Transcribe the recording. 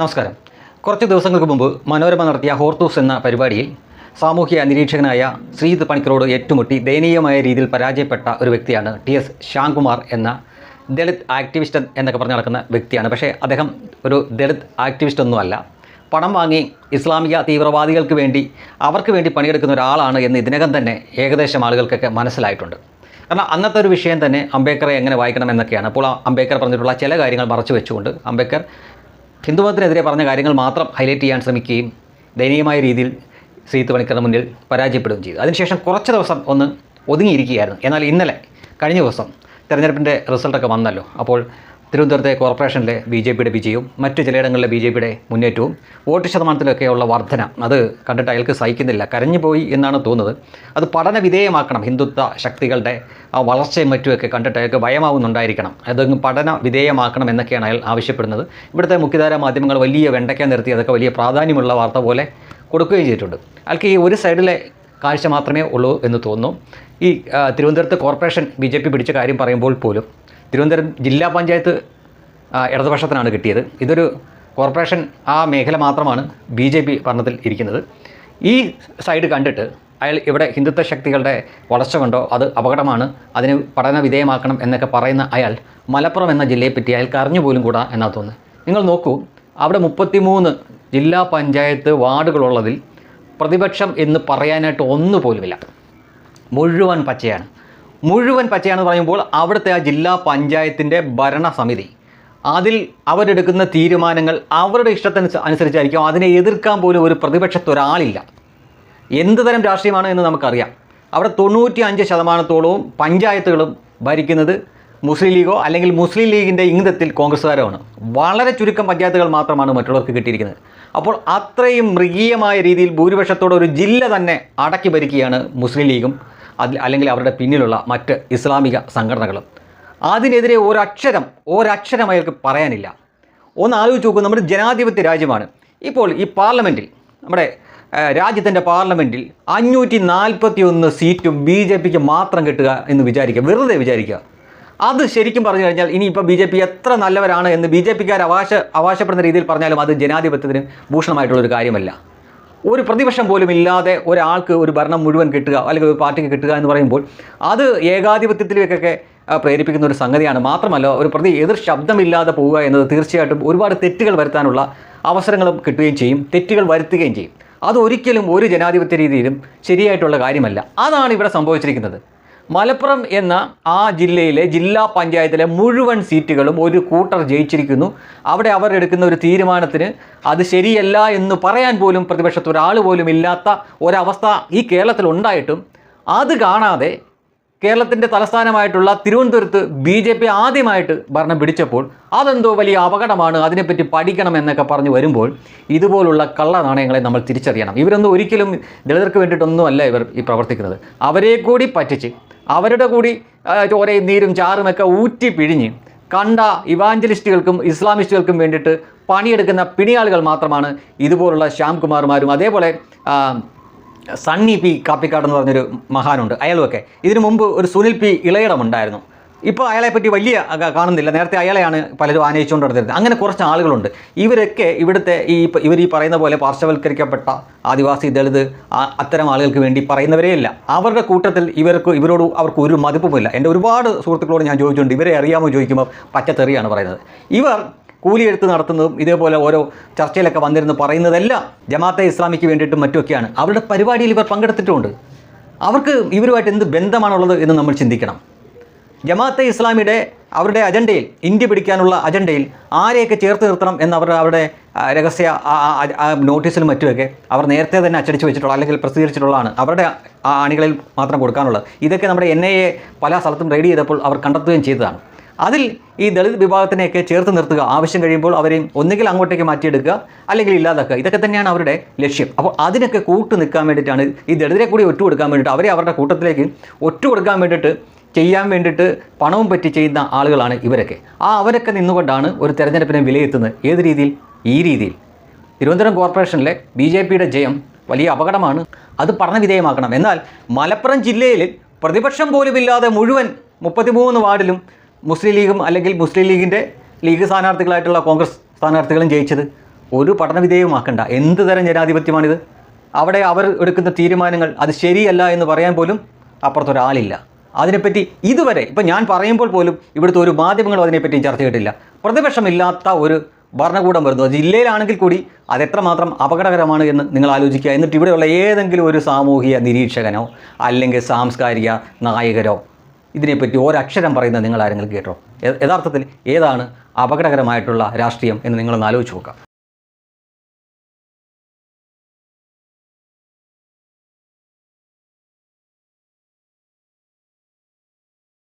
നമസ്കാരം. കുറച്ച് ദിവസങ്ങൾക്ക് മുമ്പ് മനോരമ നടത്തിയ ഹോർത്തൂസ് എന്ന പരിപാടിയിൽ സാമൂഹ്യ നിരീക്ഷകനായ ശ്രീജിത്ത് പണിക്കരോട് ഏറ്റുമുട്ടി ദയനീയമായ രീതിയിൽ പരാജയപ്പെട്ട ഒരു വ്യക്തിയാണ് ടി എസ് ശ്യാംകുമാർ എന്ന ദളിത് ആക്ടിവിസ്റ്റ് എന്നൊക്കെ പറഞ്ഞ് നടക്കുന്ന വ്യക്തിയാണ്. പക്ഷേ അദ്ദേഹം ഒരു ദളിത് ആക്ടിവിസ്റ്റ് ഒന്നുമല്ല പണം വാങ്ങി ഇസ്ലാമിക തീവ്രവാദികൾക്ക് വേണ്ടി അവർക്ക് വേണ്ടി പണിയെടുക്കുന്ന ഒരാളാണ് എന്ന് ഇതിനകം തന്നെ ഏകദേശം ആളുകൾക്കൊക്കെ മനസ്സിലായിട്ടുണ്ട്. കാരണം അന്നത്തെ ഒരു വിഷയം തന്നെ അംബേദ്കറെ എങ്ങനെ വായിക്കണം എന്നൊക്കെയാണ്. അപ്പോൾ അംബേദ്കർ പറഞ്ഞിട്ടുള്ള ചില കാര്യങ്ങൾ മറച്ചു വെച്ചുകൊണ്ട് അംബേദ്കർ ഹിന്ദുമതത്തിനെതിരെ പറഞ്ഞ കാര്യങ്ങൾ മാത്രം ഹൈലൈറ്റ് ചെയ്യാൻ ശ്രമിക്കുകയും ദയനീയമായ രീതിയിൽ ശ്രീത്ത് പണിക്കറിന് മുന്നിൽ പരാജയപ്പെടുകയും ചെയ്തു. അതിനുശേഷം കുറച്ച് ദിവസം ഒന്ന് ഒതുങ്ങിയിരിക്കുകയായിരുന്നു. എന്നാൽ ഇന്നലെ കഴിഞ്ഞ ദിവസം തെരഞ്ഞെടുപ്പിന്റെ റിസൾട്ടൊക്കെ വന്നല്ലോ. അപ്പോൾ തിരുവനന്തപുരത്തെ കോർപ്പറേഷനിലെ ബി ജെ പിയുടെ വിജയവും മറ്റു ചിലയിടങ്ങളിലെ ബി ജെ പിയുടെ മുന്നേറ്റവും വോട്ട് ശതമാനത്തിലൊക്കെയുള്ള വർധന അത് കണ്ടിട്ട് അയാൾക്ക് സഹിക്കുന്നില്ല. കരഞ്ഞുപോയി എന്നാണ് തോന്നുന്നത്. അത് പഠന വിധേയമാക്കണം. ഹിന്ദുത്വ ശക്തികളുടെ ആ വളർച്ചയും മറ്റുമൊക്കെ കണ്ടിട്ട് അയാൾക്ക് ഭയമാവുന്നുണ്ടായിരിക്കണം. അതങ്ങ് പഠന വിധേയമാക്കണം എന്നൊക്കെയാണ് അയാൾ ആവശ്യപ്പെടുന്നത്. ഇവിടുത്തെ മുഖ്യധാര മാധ്യമങ്ങൾ വലിയ വെണ്ടയ്ക്ക നിർത്തി അതൊക്കെ വലിയ പ്രാധാന്യമുള്ള വാർത്ത പോലെ കൊടുക്കുകയും ചെയ്തിട്ടുണ്ട്. അയാൾക്ക് ഈ ഒരു സൈഡിലെ കാഴ്ച മാത്രമേ ഉള്ളൂ എന്ന് തോന്നുന്നു. ഈ തിരുവനന്തപുരത്ത് കോർപ്പറേഷൻ ബി ജെ പി പിടിച്ച കാര്യം പറയുമ്പോൾ പോലും തിരുവനന്തപുരം ജില്ലാ പഞ്ചായത്ത് ഇടതുപക്ഷത്തിനാണ് കിട്ടിയത്. ഇതൊരു കോർപ്പറേഷൻ ആ മേഖല മാത്രമാണ് ബി ജെ പി ഭരണത്തിൽ ഇരിക്കുന്നത്. ഈ സൈഡ് കണ്ടിട്ട് അയാൾ ഇവിടെ ഹിന്ദുത്വ ശക്തികളുടെ വളർച്ച കൊണ്ടോ? അത് അപകടമാണ്. അതിന് പഠന വിധേയമാക്കണം എന്നൊക്കെ പറയുന്ന അയാൾ മലപ്പുറം എന്ന ജില്ലയെപ്പറ്റി അയാൾക്ക് അറിഞ്ഞു പോലും കൂടാ എന്നാ തോന്നുന്നത്. നിങ്ങൾ നോക്കൂ അവിടെ മുപ്പത്തിമൂന്ന് ജില്ലാ പഞ്ചായത്ത് വാർഡുകളുള്ളതിൽ പ്രതിപക്ഷം എന്ന് പറയാനായിട്ട് ഒന്നുപോലുമില്ല. മുഴുവൻ പച്ചയാണ്. മുഴുവൻ പച്ചയാണെന്ന് പറയുമ്പോൾ അവിടുത്തെ ആ ജില്ലാ പഞ്ചായത്തിന്റെ ഭരണസമിതി. അതിൽ അവരെടുക്കുന്ന തീരുമാനങ്ങൾ അവരുടെ ഇഷ്ടത്തിന് അനുസരിച്ചായിരിക്കും. അതിനെ എതിർക്കാൻ പോലും ഒരു പ്രതിപക്ഷത്തൊരാളില്ല. എന്ത് തരം രാഷ്ട്രീയമാണ് എന്ന് നമുക്കറിയാം. അവിടെ തൊണ്ണൂറ്റി അഞ്ച് ശതമാനത്തോളവും പഞ്ചായത്തുകളും ഭരിക്കുന്നത് മുസ്ലിം ലീഗോ അല്ലെങ്കിൽ മുസ്ലിം ലീഗിന്റെ ഇംഗിതത്തിൽ കോൺഗ്രസ്സുകാരോ വളരെ ചുരുക്കം പഞ്ചായത്തുകൾ മാത്രമാണ് മറ്റുള്ളവർക്ക് കിട്ടിയിരിക്കുന്നത്. അപ്പോൾ അത്രയും മൃഗീയമായ രീതിയിൽ ഭൂരിപക്ഷത്തോടെ ഒരു ജില്ല തന്നെ അടക്കി ഭരിക്കുകയാണ് മുസ്ലിം ലീഗും. അതിൽ അല്ലെങ്കിൽ അവരുടെ പിന്നിലുള്ള മറ്റ് ഇസ്ലാമിക സംഘടനകളും. അതിനെതിരെ ഒരക്ഷരം ഒരക്ഷരം അയാൾക്ക് പറയാനില്ല. ഒന്ന് ആലോചിച്ച് നോക്കൂ നമ്മുടെ ജനാധിപത്യ രാജ്യമാണ്. ഇപ്പോൾ ഈ പാർലമെന്റിൽ നമ്മുടെ രാജ്യത്തിന്റെ പാർലമെന്റിൽ അഞ്ഞൂറ്റി നാൽപ്പത്തി ഒന്ന് സീറ്റും ബി ജെ പിക്ക് മാത്രം കിട്ടുക എന്ന് വിചാരിക്കുക വെറുതെ വിചാരിക്കുക. അത് ശരിക്കും പറഞ്ഞു കഴിഞ്ഞാൽ ഇനിയിപ്പോൾ ബി ജെ പി എത്ര നല്ലവരാണ് എന്ന് ബി ജെ പിക്കാർ അവകാശ അവകാശപ്പെടുന്ന രീതിയിൽ പറഞ്ഞാലും അത് ജനാധിപത്യത്തിന് ഭൂഷണമായിട്ടുള്ളൊരു കാര്യമല്ല. ഒരു പ്രതിപക്ഷം പോലും ഇല്ലാതെ ഒരാൾക്ക് ഒരു ഭരണം മുഴുവൻ കിട്ടുക അല്ലെങ്കിൽ ഒരു പാർട്ടിക്ക് കിട്ടുക എന്ന് പറയുമ്പോൾ അത് ഏകാധിപത്യത്തിലേക്കൊക്കെ പ്രേരിപ്പിക്കുന്ന ഒരു സംഗതിയാണ്. മാത്രമല്ല ഒരു പ്രതി എതിർ ശബ്ദമില്ലാതെ പോവുക എന്നത് തീർച്ചയായിട്ടും ഒരുപാട് തെറ്റുകൾ വരുത്താനുള്ള അവസരങ്ങളും കിട്ടുകയും ചെയ്യും തെറ്റുകൾ വരുത്തുകയും ചെയ്യും. അതൊരിക്കലും ഒരു ജനാധിപത്യ രീതിയിലും ശരിയായിട്ടുള്ള കാര്യമല്ല. അതാണ് ഇവിടെ സംഭവിച്ചിരിക്കുന്നത്. മലപ്പുറം എന്ന ആ ജില്ലയിലെ ജില്ലാ പഞ്ചായത്തിലെ മുഴുവൻ സീറ്റുകളും ഒരു കൂട്ടർ ജയിച്ചിരിക്കുന്നു. അവിടെ അവർ എടുക്കുന്ന ഒരു തീരുമാനത്തിന് അത് ശരിയല്ല എന്ന് പറയാൻ പോലും പ്രതിപക്ഷത്ത് ഒരാൾ പോലും ഇല്ലാത്ത ഒരവസ്ഥ ഈ കേരളത്തിൽ ഉണ്ടായിട്ടും അത് കാണാതെ കേരളത്തിന്റെ തലസ്ഥാനമായിട്ടുള്ള തിരുവനന്തപുരത്ത് ബി ജെ പി ആദ്യമായിട്ട് ഭരണം പിടിച്ചപ്പോൾ അതെന്തോ വലിയ അപകടമാണ് അതിനെപ്പറ്റി പഠിക്കണം എന്നൊക്കെ പറഞ്ഞു വരുമ്പോൾ ഇതുപോലുള്ള കള്ള നാണയങ്ങളെ നമ്മൾ തിരിച്ചറിയണം. ഇവരൊന്നും ഒരിക്കലും ദളിതർക്ക് വേണ്ടിയിട്ടൊന്നുമല്ല ഇവർ ഈ പ്രവർത്തിക്കുന്നത്. അവരെ കൂടി പറ്റിച്ച് അവരുടെ കൂടി ചോരയും നീരും ചാറുമൊക്കെ ഊറ്റി പിഴിഞ്ഞ് കണ്ട ഇവാഞ്ചലിസ്റ്റുകൾക്കും ഇസ്ലാമിസ്റ്റുകൾക്കും വേണ്ടിയിട്ട് പണിയെടുക്കുന്ന പിണിയാളുകൾ മാത്രമാണ് ഇതുപോലുള്ള ശ്യാംകുമാർമാരും അതേപോലെ സണ്ണി പി കാപ്പിക്കാട് എന്ന് പറഞ്ഞൊരു മഹാനുണ്ട്. അയാളുമൊക്കെ. ഇതിനു മുമ്പ് ഒരു സുനിൽ പി ഇളയിടമുണ്ടായിരുന്നു. ഇപ്പോൾ അയാളെ പറ്റി വലിയ കാണുന്നില്ല. നേരത്തെ അയാളെയാണ് പലരും ആനയിച്ചുകൊണ്ട് അങ്ങനെ കുറച്ച് ആളുകളുണ്ട്. ഇവരൊക്കെ ഇവിടുത്തെ ഈ ഇവർ ഈ പറയുന്ന പോലെ പാർശ്വവൽക്കരിക്കപ്പെട്ട ആദിവാസി ദളിത് അത്തരം ആളുകൾക്ക് വേണ്ടി പറയുന്നവരെയല്ല. അവരുടെ കൂട്ടത്തിൽ ഇവർക്ക് ഇവരോട് അവർക്ക് ഒരു മതിപ്പുമില്ല. എന്റെ ഒരുപാട് സുഹൃത്തുക്കളോട് ഞാൻ ചോദിച്ചിട്ടുണ്ട്. ഇവരെ അറിയാമോ ചോദിക്കുമ്പോൾ പച്ചത്തെറിയാണ് പറയുന്നത്. ഇവർ കൂലിയെടുത്ത് നടത്തുന്നതും ഇതേപോലെ ഓരോ ചർച്ചയിലൊക്കെ വന്നിരുന്ന് പറയുന്നതെല്ലാം ജമാഅത്തെ ഇസ്ലാമിക്ക് വേണ്ടിയിട്ടും മറ്റുമൊക്കെയാണ്. അവരുടെ പരിപാടിയിൽ ഇവർ പങ്കെടുത്തിട്ടുമുണ്ട് അവർക്ക് ഇവരുമായിട്ട് എന്ത് ബന്ധമാണുള്ളത് എന്ന് നമ്മൾ ചിന്തിക്കണം. ജമാഅത്തെ ഇസ്ലാമിയുടെ അവരുടെ അജണ്ടയിൽ ഇന്ത്യ പിടിക്കാനുള്ള അജണ്ടയിൽ ആരെയൊക്കെ ചേർത്ത് നിർത്തണം എന്ന് അവരുടെ അവരുടെ രഹസ്യ നോട്ടീസിലും മറ്റുമൊക്കെ അവർ നേരത്തെ തന്നെ അച്ചടിച്ച് വെച്ചിട്ടുള്ള അല്ലെങ്കിൽ പ്രസിദ്ധീകരിച്ചിട്ടുള്ളതാണ് അവരുടെ ആ അണികളിൽ മാത്രം കൊടുക്കാനുള്ളത്. ഇതൊക്കെ നമ്മുടെ എൻ ഐ എ പല സ്ഥലത്തും റെയ്ഡ് ചെയ്തപ്പോൾ അവർ കണ്ടെത്തുകയും ചെയ്തതാണ്. അതിൽ ഈ ദളിത് വിഭാഗത്തിനെയൊക്കെ ചേർത്ത് നിർത്തുക ആവശ്യം കഴിയുമ്പോൾ അവരെയും ഒന്നുകിൽ അങ്ങോട്ടേക്ക് മാറ്റിയെടുക്കുക അല്ലെങ്കിൽ ഇല്ലാതാക്കുക ഇതൊക്കെ തന്നെയാണ് അവരുടെ ലക്ഷ്യം. അപ്പോൾ അതിനൊക്കെ കൂട്ടു നിൽക്കാൻ വേണ്ടിയിട്ടാണ് ഈ ദളിതരെ കൂടി ഒറ്റ കൊടുക്കാൻ വേണ്ടിയിട്ട് അവരെ അവരുടെ കൂട്ടത്തിലേക്ക് ഒറ്റ കൊടുക്കാൻ വേണ്ടിയിട്ട് ചെയ്യാൻ വേണ്ടിയിട്ട് പണവും പറ്റി ചെയ്യുന്ന ആളുകളാണ് ഇവരൊക്കെ. ആ അവരൊക്കെ നിന്നുകൊണ്ടാണ് ഒരു തെരഞ്ഞെടുപ്പിനെ വിലയിരുത്തുന്നത്. ഏത് രീതിയിൽ? ഈ രീതിയിൽ. തിരുവനന്തപുരം കോർപ്പറേഷനിലെ ബി ജെ പിയുടെ ജയം വലിയ അപകടമാണ്. അത് പഠന വിധേയമാക്കണം. എന്നാൽ മലപ്പുറം ജില്ലയിൽ പ്രതിപക്ഷം പോലുമില്ലാതെ മുഴുവൻ മുപ്പത്തിമൂന്ന് വാർഡിലും മുസ്ലിം ലീഗും അല്ലെങ്കിൽ മുസ്ലിം ലീഗിന്റെ ലീഗ് സ്ഥാനാർത്ഥികളായിട്ടുള്ള കോൺഗ്രസ് സ്ഥാനാർത്ഥികളും ജയിച്ചത് ഒരു പഠനവിധേയമാക്കണ്ട എന്ത് തരം ജനാധിപത്യമാണിത്? അവിടെ അവർ എടുക്കുന്ന തീരുമാനങ്ങൾ അത് ശരിയല്ല എന്ന് പറയാൻ പോലും അപ്പുറത്തൊരാളില്ല. അതിനെപ്പറ്റി ഇതുവരെ ഇപ്പം ഞാൻ പറയുമ്പോൾ പോലും ഇവിടുത്തെ ഒരു മാധ്യമങ്ങളും അതിനെപ്പറ്റി ചർച്ച ചെയ്തിട്ടില്ല. പ്രതിപക്ഷമില്ലാത്ത ഒരു ഭരണകൂടം വരുന്നു. ജില്ലയിലാണെങ്കിൽ കൂടി അതെത്രമാത്രം അപകടകരമാണ് എന്ന് നിങ്ങൾ ആലോചിക്കുക. എന്നിട്ട് ഇവിടെയുള്ള ഏതെങ്കിലും ഒരു സാമൂഹിക നിരീക്ഷകനോ അല്ലെങ്കിൽ സാംസ്കാരിക നായകരോ ഇതിനെപ്പറ്റി ഒരക്ഷരം പറയുന്നത് നിങ്ങൾ ആരെങ്കിലും കേട്ടോ? യഥാർത്ഥത്തിൽ ഏതാണ് അപകടകരമായിട്ടുള്ള രാഷ്ട്രീയം എന്ന് നിങ്ങളൊന്ന് ആലോചിച്ച് നോക്കുക